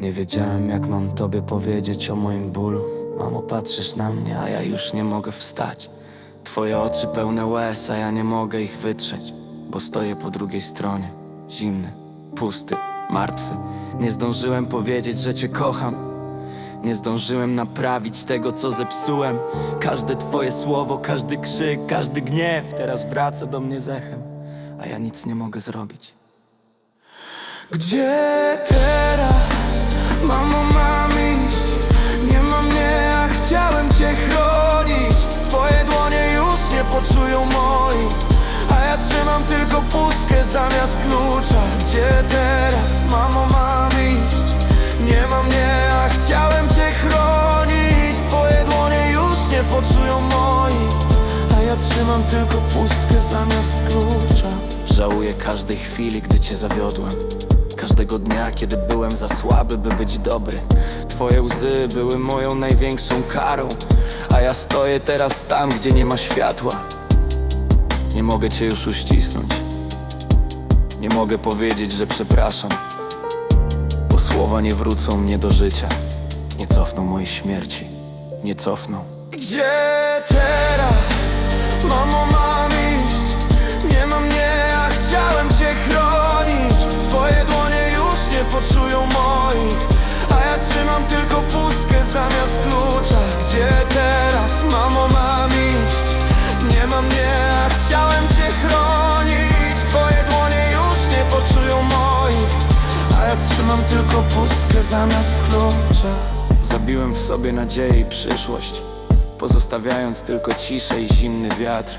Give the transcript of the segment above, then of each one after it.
Nie wiedziałem, jak mam tobie powiedzieć o moim bólu. Mamo, patrzysz na mnie, a ja już nie mogę wstać. Twoje oczy pełne łez, a ja nie mogę ich wytrzeć, bo stoję po drugiej stronie. Zimny, pusty, martwy. Nie zdążyłem powiedzieć, że cię kocham. Nie zdążyłem naprawić tego, co zepsułem. Każde twoje słowo, każdy krzyk, każdy gniew teraz wraca do mnie z echem, a ja nic nie mogę zrobić. Gdzie teraz, mamo, mam iść? Nie ma mnie, a chciałem cię chronić. Twoje dłonie już nie poczują moich A ja trzymam tylko pustkę zamiast klucza. Gdzie teraz, mamo, mam iść? Nie ma mnie, a chciałem cię chronić. Twoje dłonie już nie poczują moich A ja trzymam tylko pustkę zamiast klucza. Żałuję każdej chwili, gdy cię zawiodłem Każdego dnia, kiedy byłem za słaby, by być dobry. Twoje łzy były moją największą karą A ja stoję teraz tam, gdzie nie ma światła. Nie mogę cię już uścisnąć. Nie mogę powiedzieć, że przepraszam Bo słowa nie wrócą mnie do życia. Nie cofną mojej śmierci. Nie cofną. Gdzie teraz? Mamo, Trzymam tylko pustkę zamiast klucza. Zabiłem w sobie nadzieję i przyszłość Pozostawiając tylko ciszę i zimny wiatr.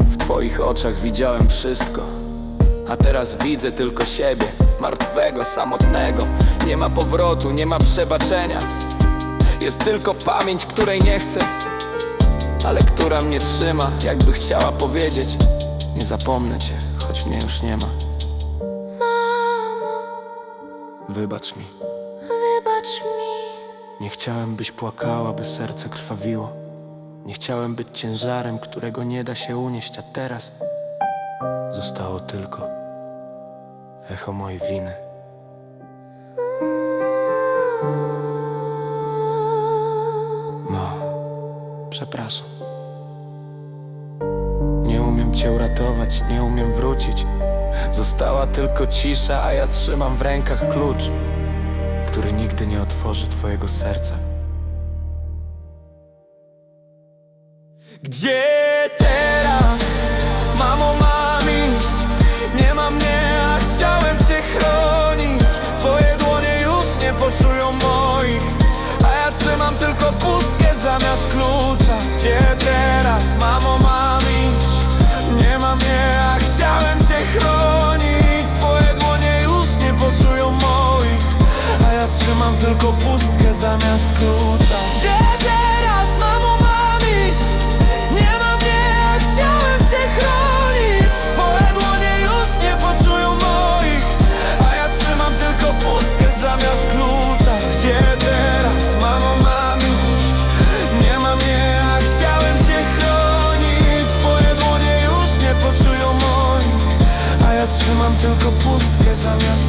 W twoich oczach widziałem wszystko A teraz widzę tylko siebie Martwego, samotnego. Nie ma powrotu, nie ma przebaczenia. Jest tylko pamięć, której nie chcę Ale która mnie trzyma Jakby chciała powiedzieć Nie zapomnę cię, choć mnie już nie ma Wybacz mi. Wybacz mi, Nie chciałem, byś płakała, by serce krwawiło. Nie chciałem być ciężarem, którego nie da się unieść, a teraz Zostało tylko echo mojej winy. Ma, przepraszam. Nie umiem cię uratować, nie umiem wrócić Została tylko cisza, a ja trzymam w rękach klucz który nigdy nie otworzy twojego serca. Gdzie teraz, trzymam tylko pustkę zamiast klucza. Gdzie teraz, mamo, mam iść? Nie ma mnie, a chciałem cię chronić. Twoje dłonie już nie poczują moich, a ja trzymam tylko pustkę zamiast klucza. Gdzie teraz, mamo, mam iść? Nie ma mnie, a chciałem cię chronić. Twoje dłonie już nie poczują moich, a ja trzymam tylko pustkę zamiast